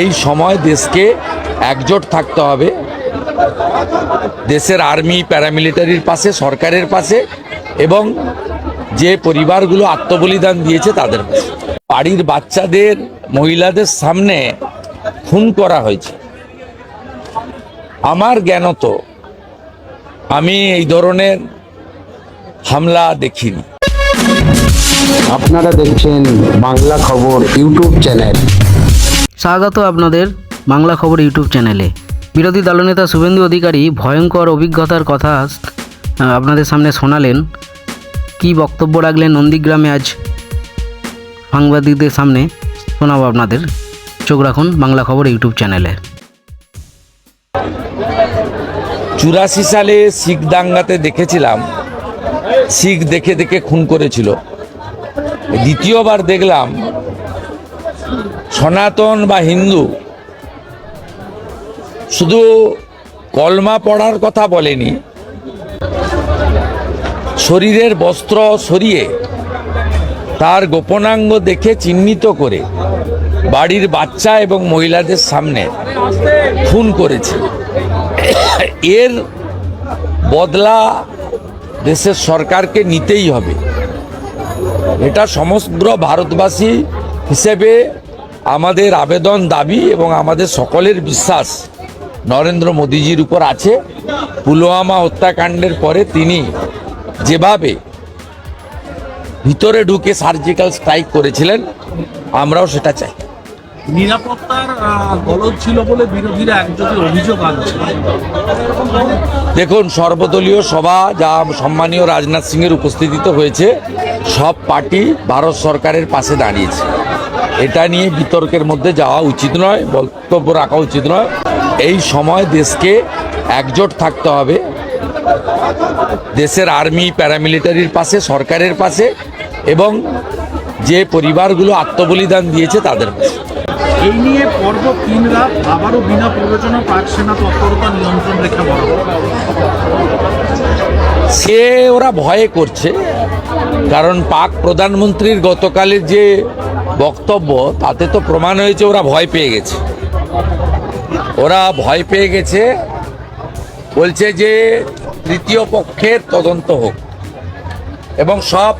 এই সময় দেশকে একজোট থাকতে হবে। দেশের আর্মি, প্যারামিলিটারির পাশে, সরকারের পাশে এবং যে পরিবারগুলো আত্মবলিদান দিয়েছে তাদের পাশে। বাড়ির বাচ্চাদের, মহিলাদের সামনে খুন করা হয়েছে। আমার জ্ঞানত, আমি এই ধরনের হামলা দেখিনি। আপনারা দেখছেন বাংলা খবর ইউটিউব চ্যানেল। স্বাগত আপনাদের বাংলা খবর ইউটিউব চ্যানেলে। বিরোধী দলনেতা শুভেন্দু অধিকারী ভয়ঙ্কর অভিজ্ঞতার কথা আপনাদের সামনে শোনালেন। কি বক্তব্য রাখলেন নন্দীগ্রামে আজ? সাংবাদিকদের সামনে শোনাবো আপনাদের। চোখ রাখুন বাংলা খবর ইউটিউব চ্যানেলে। চুরাশি সালে শিখ দাঙ্গাতে দেখেছিলাম। শিখ দেখে দেখে খুন করেছিল। দ্বিতীয়বার দেখলাম সনাতন বা হিন্দু, শুধু কলমা পড়ার কথা বলেনি, শরীরের বস্ত্র সরিয়ে তার গোপনাঙ্গ দেখে চিহ্নিত করে বাড়ির বাচ্চা এবং মহিলাদের সামনে খুন করেছে। এর বদলা দেশের সরকারকে নিতেই হবে। এটা সমগ্র ভারতবাসী হিসেবে আমাদের আবেদন দাবি এবং আমাদের সকলের বিশ্বাস নরেন্দ্র মোদীজির উপর আছে। পুলওয়ামা হত্যাকাণ্ডের পরে তিনি যেভাবে ভিতরে ঢুকে সার্জিক্যাল স্ট্রাইক করেছিলেন আমরাও সেটা চাই। নিরাপত্তার গলদ ছিল বলে বিরোধীরা একযোগে অভিযোগ আনছে দেখুন সর্বদলীয় সভা যা সম্মানীয় রাজনাথ সিংয়ের উপস্থিতিতে হয়েছে সব পার্টি ভারত সরকারের পাশে দাঁড়িয়েছে। এটা নিয়ে বিতর্কের মধ্যে যাওয়া উচিত নয় বক্তব্য রাখা উচিত নয়। এই সময় দেশকে একজোট থাকতে হবে। দেশের আর্মি প্যারামিলিটারির পাশে সরকারের পাশে এবং যে পরিবারগুলো আত্মবলিদান দিয়েছে তাদের পাশে। এই নিয়ে পর্ব তিন রাত আবারও বিনা প্ররোচনা পাক সেনা তৎপরতা নিয়ন্ত্রণ রেখা সে ওরা ভয়ে করছে কারণ পাক প্রধানমন্ত্রীর গতকালের যে বক্তব্য, তাতে তো প্রমাণ হয়েছে ওরা ভয় পেয়ে গেছে। ওরা ভয় পেয়ে গেছে, বলছে যে তৃতীয় পক্ষের তদন্ত হোক। এবং সব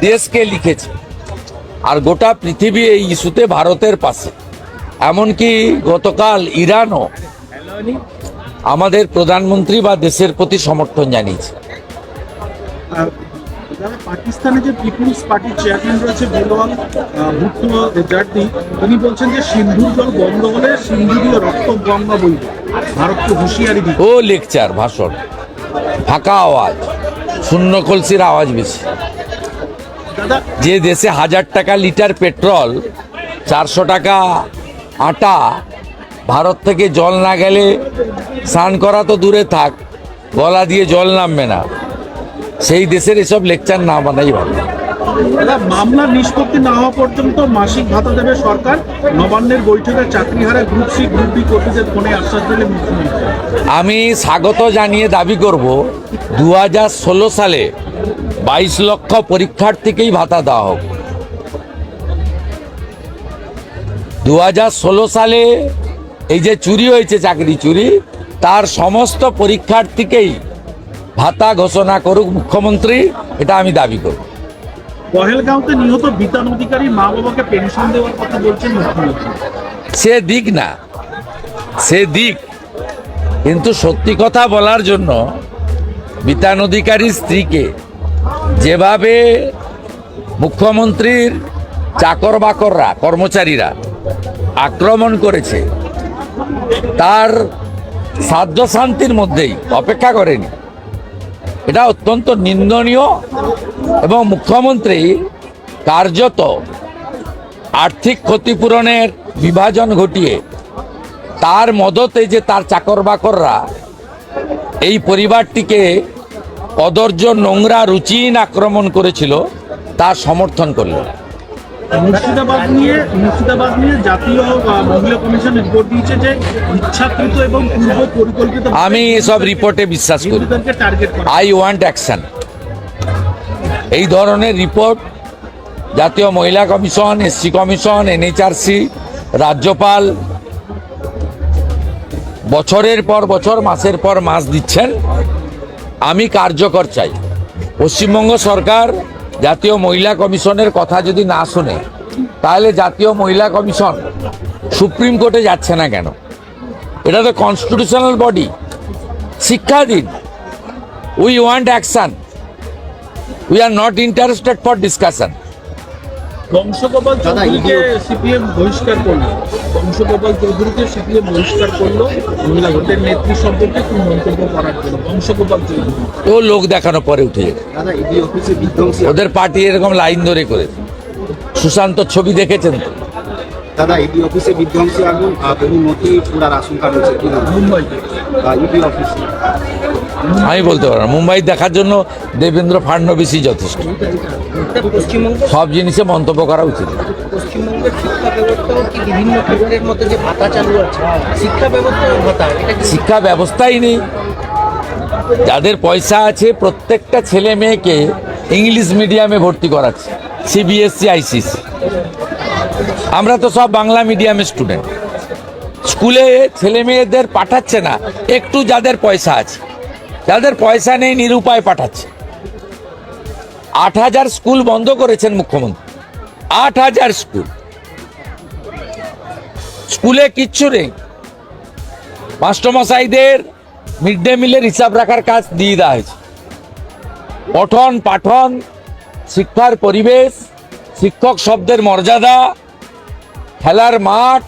দেশকে লিখেছে। আর গোটা পৃথিবী এই ইস্যুতে ভারতের পাশে। এমনকি গতকাল ইরানও আমাদের প্রধানমন্ত্রী বা দেশের প্রতি সমর্থন জানিয়েছে। পাকিস্তানে যে পিপুলস পার্টির চেয়ারম্যান রয়েছে বেলওয়াল ভুট্টো জার্দি তিনি বলছেন যে সিন্ধুর জল বন্ধ হলে সিন্ধুরীয় রক্ত গঙ্গা বইবে। ভারতকে হুঁশিয়ারি দিচ্ছে ও লেকচার ভাষণ। ফাঁকা আওয়াজ। শূন্য কলসির আওয়াজ বেশি। যে দেশে হাজার টাকা লিটার পেট্রোল চারশো টাকা আটা ভারত থেকে জল না গেলে স্নান করা তো দূরে থাক গলা দিয়ে জল নামবে না। সেই দেশের এসব লেকচার না বানাই ভালো। দাদা মামলার নিষ্পত্তি না হওয়া পর্যন্ত মাসিক ভাতা দেবে সরকার। নবান্নের বৈঠকে চাকরি হারা গ্রুপ সি গ্রুপ ডি কর্মীদের ফোনে আশ্বাস দিলে আমি স্বাগত জানিয়ে দাবি করব দু হাজার ষোলো সালে বাইশ লক্ষ পরীক্ষার্থীকেই ভাতা দেওয়া হোক। দু হাজার ষোলো সালে এই যে চুরি হয়েছে চাকরি চুরি তার সমস্ত পরীক্ষার্থীকেই ভাতা ঘোষণা করুক মুখ্যমন্ত্রী এটা আমি দাবি করব। পহেলগাঁওতে নিহত বিতান অধিকারী মা বাবাকে পেনশন দেওয়ার কথা বলছেন মুখ্যমন্ত্রী। সে দিক না সে দিক। কিন্তু সত্যি কথা বলার জন্য বিতান অধিকারীর স্ত্রীকে যেভাবে মুখ্যমন্ত্রীর চাকর বাকররা কর্মচারীরা আক্রমণ করেছে তার সাধ্য শান্তির মধ্যেই অপেক্ষা করেনি এটা অত্যন্ত নিন্দনীয় এবং মুখ্যমন্ত্রী কার্যত আর্থিক ক্ষতিপূরণের বিভাজন ঘটিয়ে তার মদতে যে তার চাকর বাকররা এই পরিবারটিকে অদর্য নোংরা রুচিহীন আক্রমণ করেছিল তার সমর্থন করলেন। মুর্শিদাবাদ নিয়ে মুর্শিদাবাদ নিয়ে জাতীয় মহিলা কমিশন রিপোর্ট দিয়েছে যে ইচ্ছাকৃত এবং পূর্ব পরিকল্পিত আমি এসব রিপোর্টে বিশ্বাস করা। আই ওয়ান্ট অ্যাকশন এই ধরনের রিপোর্ট জাতীয় মহিলা কমিশন এসসি কমিশন এনএইচআরসি রাজ্যপাল বছরের পর বছর মাসের পর মাস দিচ্ছেন। আমি কার্যকর চাই। পশ্চিমবঙ্গ সরকার জাতীয় মহিলা কমিশনের কথা যদি না শুনে, তাহলে জাতীয় মহিলা কমিশন সুপ্রিম কোর্টে যাচ্ছে না কেন? এটা তো কনস্টিটিউশনাল বডি শিক্ষা দিন। We want action we are not interested for discussion Bansagopal চৌধুরীকে সিপিএম বহিষ্কার করল। বংশগোপাল চৌধুরীকে সিপিএম বহিষ্কার করল মহিলা ভোটের নেত্রী সম্পর্কে কোনো মন্তব্য করার জন্য। বংশগোপাল চৌধুরী। ও লোক দেখানো পরে উঠে যাবে দাদা ইডি অফিসে বিধ্বংসী ওদের পার্টি এরকম লাইন ধরে করেছে। সুশান্ত ছবি দেখেছেন তো? দাদা ইডি অফিসে বিধ্বংসী আগুন বহু নথি পুরার আশঙ্কা রয়েছে। ইডি অফিসে আমি বলতে পারব মুম্বাই দেখার জন্য দেবেন্দ্র ফাডনবিসই যথেষ্ট। সব জিনিসে মন্তব্য করা উচিত। শিক্ষা ব্যবস্থাও কি বিভিন্ন ক্ষেত্রের মধ্যে যে ভাতা চালু আছে? শিক্ষা ব্যবস্থাও ভাতা এটা কি শিক্ষা ব্যবস্থাই নেই। যাদের পয়সা আছে প্রত্যেকটা ছেলে মেয়েকে ইংলিশ মিডিয়ামে ভর্তি করাচ্ছে। সিবিএসসি আইসিসি আমরা তো সব বাংলা মিডিয়ামের স্টুডেন্ট স্কুলে ছেলে মেয়েদের পাঠাচ্ছে না, একটু যাদের পয়সা আছে। যাদের পয়সা নেই নিরুপায় পাঠাচ্ছে। আট হাজার স্কুল বন্ধ করেছেন মুখ্যমন্ত্রী। আট হাজার স্কুল। স্কুলে কিচ্ছু নেই। মাস্টারমশাইদের মিড ডে মিলের হিসাব রাখার কাজ দিয়ে দেওয়া হয়েছে। পঠন পাঠন শিক্ষার পরিবেশ, শিক্ষক শব্দের মর্যাদা খেলার মাঠ,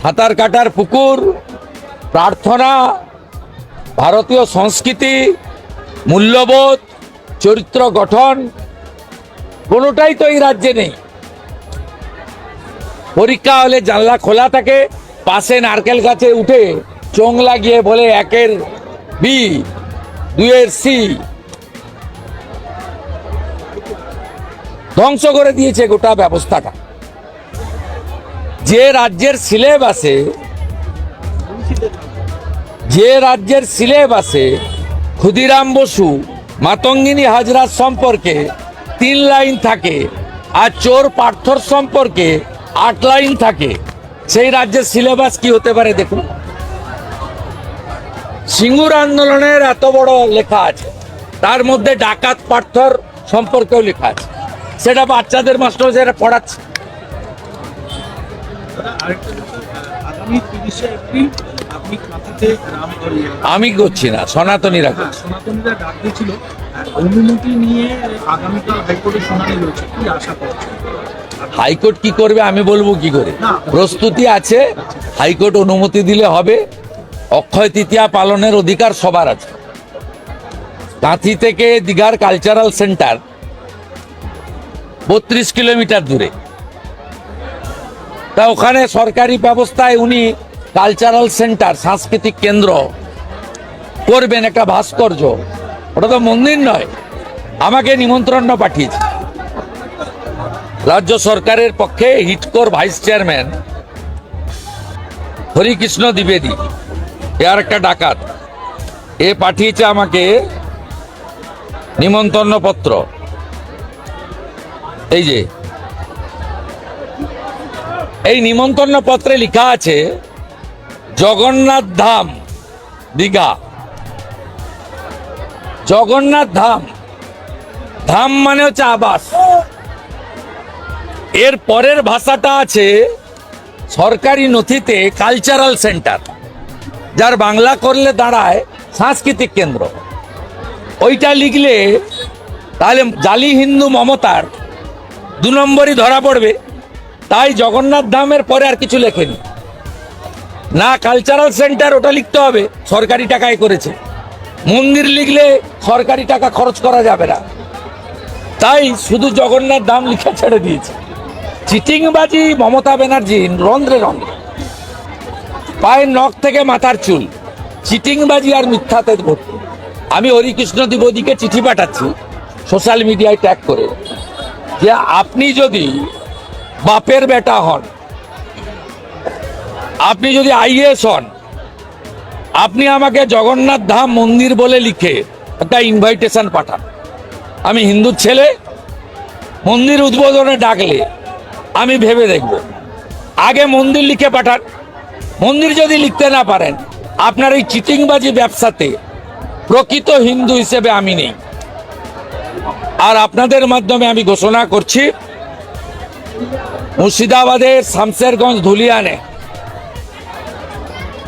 সাঁতার কাটার পুকুর, প্রার্থনা, ভারতীয় সংস্কৃতি, মূল্যবোধ, চরিত্র গঠন, কোনোটাই তো এই রাজ্যে নেই। পরীক্ষা হলে জানলা খোলা থাকে, পাশে নারকেল গাছে উঠে চোং লাগিয়ে বলে একের বি দুয়ের সি। ধ্বংস করে দিয়েছে গোটা ব্যবস্থাটা। যে রাজ্যের সিলেবাসে যে রাজ্যের সিলেবাসে ক্ষুদিরাম বসু, মাতঙ্গিনী হাজরার সম্পর্কে তিন লাইন থাকে, আর চোর পার্থর সম্পর্কে আট লাইন থাকে। সেই রাজ্যের সিলেবাস কি হতে পারে দেখুন। সিঙ্গুর আন্দোলনের এত বড় লেখা আছে, তার মধ্যে ডাকাত পার্থর সম্পর্কেও লেখা আছে। সেটা বাচ্চাদের মাস্টার সেটা পড়াচ্ছে। আমি করছি না সনাতনীরা হ্যাঁ সনাতনীরা ডাক দিয়েছিল অনুমতি নিয়ে আগামীকাল হাইকোর্টে শুনানি রয়েছে কি আশা করছেন? হাইকোর্ট কি করবে আমি বলব কি করে? প্রস্তুতি আছে হাইকোর্ট অনুমতি দিলে হবে অক্ষয় তৃতীয়া পালনের অধিকার সবার আছে। কাঁথি থেকে দীঘার কালচারাল সেন্টার বত্রিশ কিলোমিটার দূরে। তা ওখানে সরকারি ব্যবস্থায় উনি কালচারাল সেন্টার সাংস্কৃতিক কেন্দ্র করবেন একটা ভাস্কর্য। ওটা তো মন্দির নয়, আমাকে নিমন্ত্রণ পাঠিয়েছে। রাজ্য সরকারের পক্ষে হিটকোর ভাইস চেয়ারম্যান হরিকৃষ্ণ দ্বিবেদী, এ আর একটা ডাকাত, এ পাঠিয়েছে আমাকে নিমন্ত্রণ পত্র এই যে এই নিমন্ত্রণ পত্রে লেখা আছে, জগন্নাথ ধাম, দীঘা। জগন্নাথ ধাম। ধাম মানে হচ্ছে আবাস। এর পরের ভাষাটা আছে সরকারি নথিতে কালচারাল সেন্টার যার বাংলা করলে দাঁড়ায় সাংস্কৃতিক কেন্দ্র। ওইটা লিখলে তাহলে জালি হিন্দু মমতার দু নম্বরই ধরা পড়বে। তাই জগন্নাথ ধামের পরে আর কিছু লেখেনি। না কালচারাল সেন্টার ওটা লিখতে হবে, সরকারি টাকায় করেছে। মন্দির লিখলে সরকারি টাকা খরচ করা যাবে না। তাই শুধু জগন্নাথ ধাম লিখা ছেড়ে দিয়েছে। চিটিংবাজি, মমতা ব্যানার্জি, রন্ধ্রে রন্ধ্রে। পায়ের নখ থেকে মাথার চুল। চিটিংবাজি আর মিথ্যাতে ভর্তি। আমি হরিকৃষ্ণ দ্বিবেদীকে চিঠি পাঠাচ্ছি সোশ্যাল মিডিয়ায় ট্যাগ করে। যে আপনি যদি বাপের বেটা হন। আপনি যদি আইএস হন, আপনি আমাকে জগন্নাথ ধাম মন্দির বলে লিখে একটা ইনভাইটেশন পাঠান। আমি হিন্দুর ছেলে, মন্দির উদ্বোধনে ডাকলে আমি ভেবে দেখব। আগে মন্দির লিখে পাঠান। মন্দির যদি লিখতে না পারেন, আপনার এই চিটিংবাজি ব্যবসাতে প্রকৃত হিন্দু হিসেবে আমি নেই। আর আপনাদের মাধ্যমে আমি ঘোষণা করছি মুর্শিদাবাদের শামসেরগঞ্জ ধুলিয়ানে।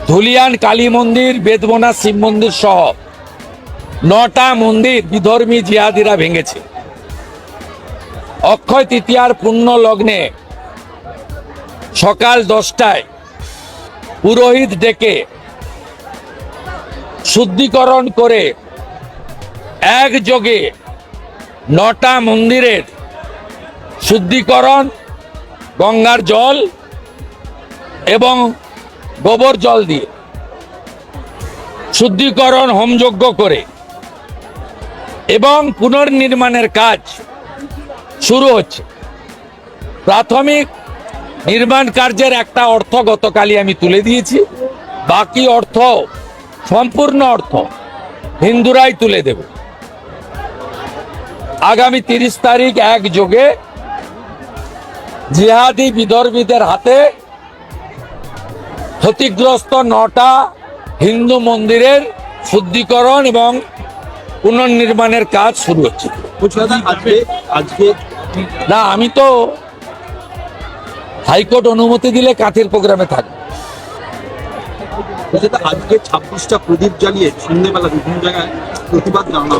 ধুলিয়ান কালী মন্দির, বেদবনা শিব মন্দির সহ নটা মন্দির বিধর্মী জিহাদিরা ভেঙেছে। অক্ষয় তৃতীয়ার পূর্ণ লগ্নে সকাল দশটায় পুরোহিত ডেকে শুদ্ধিকরণ করে একযোগে নটা মন্দিরের শুদ্ধিকরণ গঙ্গার জল এবং গোবর জল দিয়ে শুদ্ধিকরণ, হোমযজ্ঞ করে এবং পুনর্নির্মাণের কাজ শুরু হচ্ছে। প্রাথমিক নির্মাণ কার্যের একটা অর্থ গতকালই আমি তুলে দিয়েছি। বাকি অর্থ, সম্পূর্ণ অর্থ হিন্দুরাই তুলে দেবে। আগামী তিরিশ তারিখ এক যোগে জিহাদি বিধর্মীদের হাতে ক্ষতিগ্রস্ত নটা হিন্দু মন্দিরের শুদ্ধিকরণ এবং পুনর্নির্মাণের কাজ শুরু হচ্ছে। না আমি তো হাইকোর্ট অনুমতি দিলে কাঁথির প্রোগ্রামে থাকব। আজকে ছাব্বিশটা প্রদীপ জ্বালিয়ে সন্ধ্যেবেলা বিভিন্ন জায়গায় প্রতিবাদ জানানো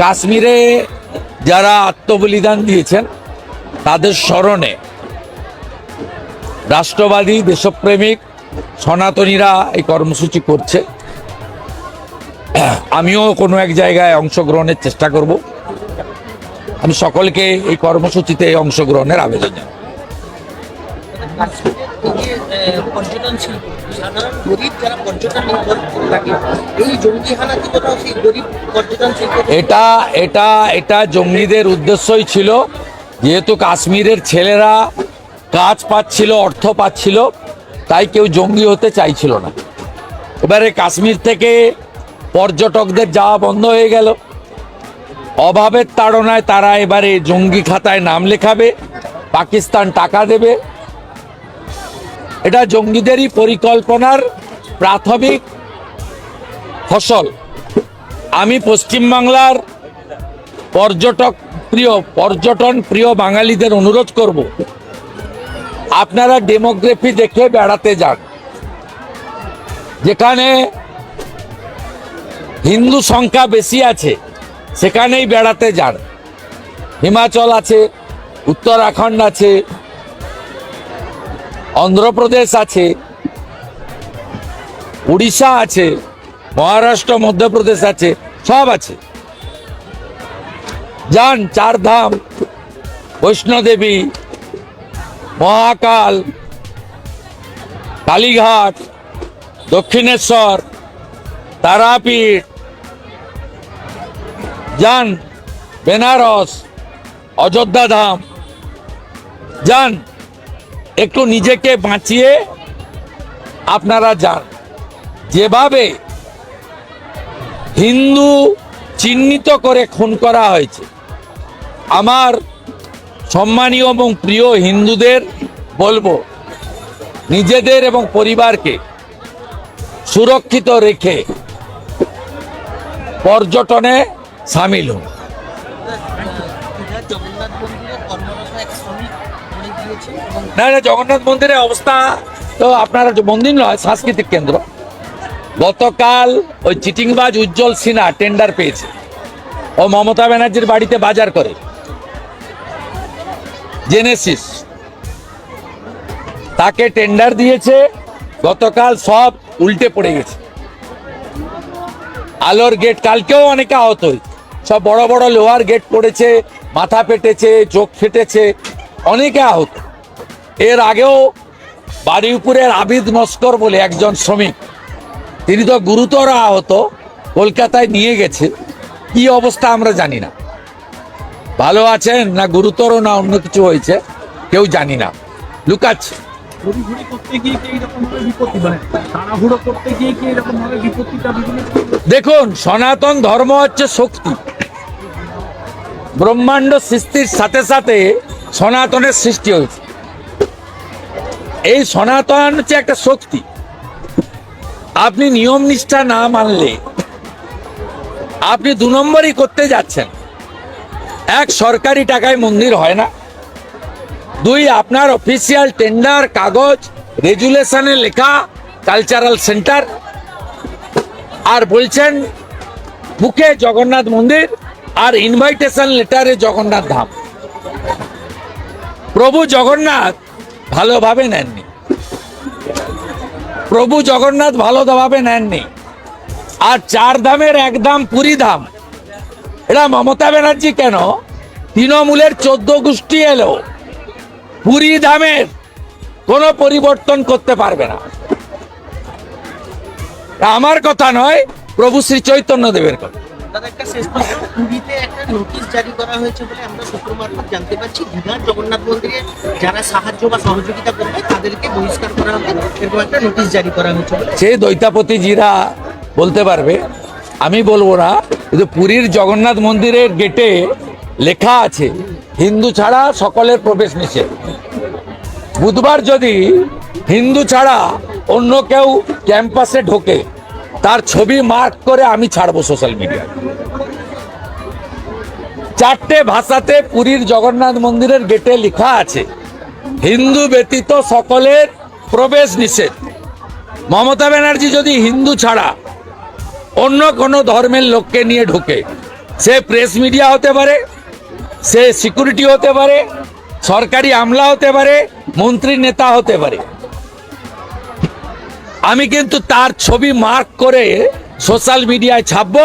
কাশ্মীরে যারা আত্মবলিদান দিয়েছেন তাদের স্মরণে রাষ্ট্রবাদী দেশপ্রেমিক সনাতনীরা এই কর্মসূচি করছে। আমিও কোনো এক জায়গায় অংশগ্রহণের চেষ্টা করব। আমি সকলকে এই কর্মসূচিতে অংশগ্রহণের আবেদন এটা এটা এটা জঙ্গিদের উদ্দেশ্যই ছিল যেহেতু কাশ্মীরের ছেলেরা কাজ পাচ্ছিল, অর্থ পাচ্ছিল, তাই কেউ জঙ্গি হতে চাইছিল না। এবারে কাশ্মীর থেকে পর্যটকদের যাওয়া বন্ধ হয়ে গেল। অভাবের তাড়নায় তারা এবারে জঙ্গি খাতায় নাম লেখাবে, পাকিস্তান টাকা দেবে। এটা জঙ্গিদেরই পরিকল্পনার প্রাথমিক ফসল। আমি পশ্চিমবাংলার পর্যটক প্রিয় পর্যটন, প্রিয় বাঙালিদের অনুরোধ করব, আপনারা ডেমোগ্রাফি দেখে বেড়াতে যান। যেখানে হিন্দু সংখ্যা বেশি আছে, সেখানেই বেড়াতে যান। হিমাচল আছে, উত্তরাখণ্ড আছে, অন্ধ্রপ্রদেশ আছে, উড়িষ্যা আছে, মহারাষ্ট্র, মধ্যপ্রদেশ আছে, সব আছে। যান চার ধাম বৈষ্ণোদেবী, মহাকাল, কালীঘাট, দক্ষিণেশ্বর, তারাপীঠ। যান বেনারস, অযোধ্যা ধাম। যান, একটু নিজেকে বাঁচিয়ে আপনারা যান। যেভাবে হিন্দু চিহ্নিত করে খুন করা হয়েছে আমার সম্মানীয় এবং প্রিয় হিন্দুদের বলব, নিজেদের এবং পরিবারকে সুরক্ষিত রেখে পর্যটনে সামিল হন। না না, জগন্নাথ মন্দিরের অবস্থা তো আপনার মন্দির নয়, সাংস্কৃতিক কেন্দ্র। গতকাল ওই চিটিংবাজ উজ্জ্বল সিনহা টেন্ডার পেয়েছে। ও মমতা ব্যানার্জির বাড়িতে বাজার করে। জেনেসিস তাকে টেন্ডার দিয়েছে, গতকাল সব উল্টে পড়ে গেছে। আলোর গেট কালকেও অনেকে আহত হয়েছে। সব বড় বড় লোহার গেট পড়েছে, মাথা পেটেছে চোখ ফেটেছে, অনেকে আহত। এর আগেও বারুইপুরের আবিদ মস্কর বলে একজন শ্রমিক, তিনি তো গুরুতর আহত, কলকাতায় নিয়ে গেছে। কি অবস্থা আমরা জানি না। ভালো আছেন না গুরুতর না অন্য কিছু হয়েছে? কেউ জানি না। লুকাচ্ছে। মানে দেখুন সনাতন ধর্ম হচ্ছে শক্তি। ব্রহ্মাণ্ড সৃষ্টির সাথে সাথে সনাতনের সৃষ্টি হয়েছে। এই সনাতন হচ্ছে একটা শক্তি। আপনি নিয়ম নিষ্ঠা না মানলে আপনি দু নম্বরই করতে যাচ্ছেন। এক সরকারি টাকায় মন্দির হয় না। দুই, আপনার অফিসিয়াল টেন্ডার কাগজ রেজুলেশনে লেখা কালচারাল সেন্টার আর বলছেন, বুকে জগন্নাথ মন্দির আর ইনভাইটেশন লেটারে জগন্নাথ ধাম। প্রভু জগন্নাথ ভালোভাবে নেননি। প্রভু জগন্নাথ ভালোভাবে নেননি। আর চার ধামের এক ধাম পুরী ধাম। এটা মমতা ব্যানার্জি কেন? তৃণমূলের চোদ্দ গোষ্ঠী এলো। পুরী ধামের কোনো পরিবর্তন করতে পারবে না। আমার কথা নয় প্রভু শ্রী চৈতন্য দেবের কথা। দাদা একটা শেষ প্রশ্ন। পুরীতে একটা নোটিশ জারি করা হয়েছে বলে আমরা সূত্র মারফত জানতে পারছি। দীঘার জগন্নাথ মন্দিরে যারা সাহায্য বা সহযোগিতা করবে তাদেরকে বহিষ্কার করা হবে। এরকম একটা নোটিশ জারি করা হয়েছে বলে। সে দৈতাপতিজিরা বলতে পারবে আমি বলব না, কিন্তু পুরীর জগন্নাথ মন্দিরের গেটে লেখা আছে, হিন্দু ছাড়া সকলের প্রবেশ নিষেধ। বুধবার যদি হিন্দু ছাড়া অন্য কেউ ক্যাম্পাসে ঢোকে, তার ছবি মার্ক করে আমি ছাড়বো সোশ্যাল মিডিয়ায় চারটে ভাষাতে পুরীর জগন্নাথ মন্দিরের গেটে লেখা আছে, হিন্দু ব্যতীত সকলের প্রবেশ নিষেধ। মমতা ব্যানার্জি যদি হিন্দু ছাড়া অন্য কোনো ধর্মের লোককে নিয়ে ঢোকে। সে প্রেস মিডিয়া হতে পারে, সে সিকিউরিটি হতে পারে, সরকারি আমলা হতে পারে, মন্ত্রী নেতা হতে পারে। আমি কিন্তু তার ছবি মার্ক করে সোশ্যাল মিডিয়ায় ছাপবো,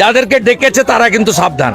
যাদেরকে ডেকেছে তারা কিন্তু সাবধান।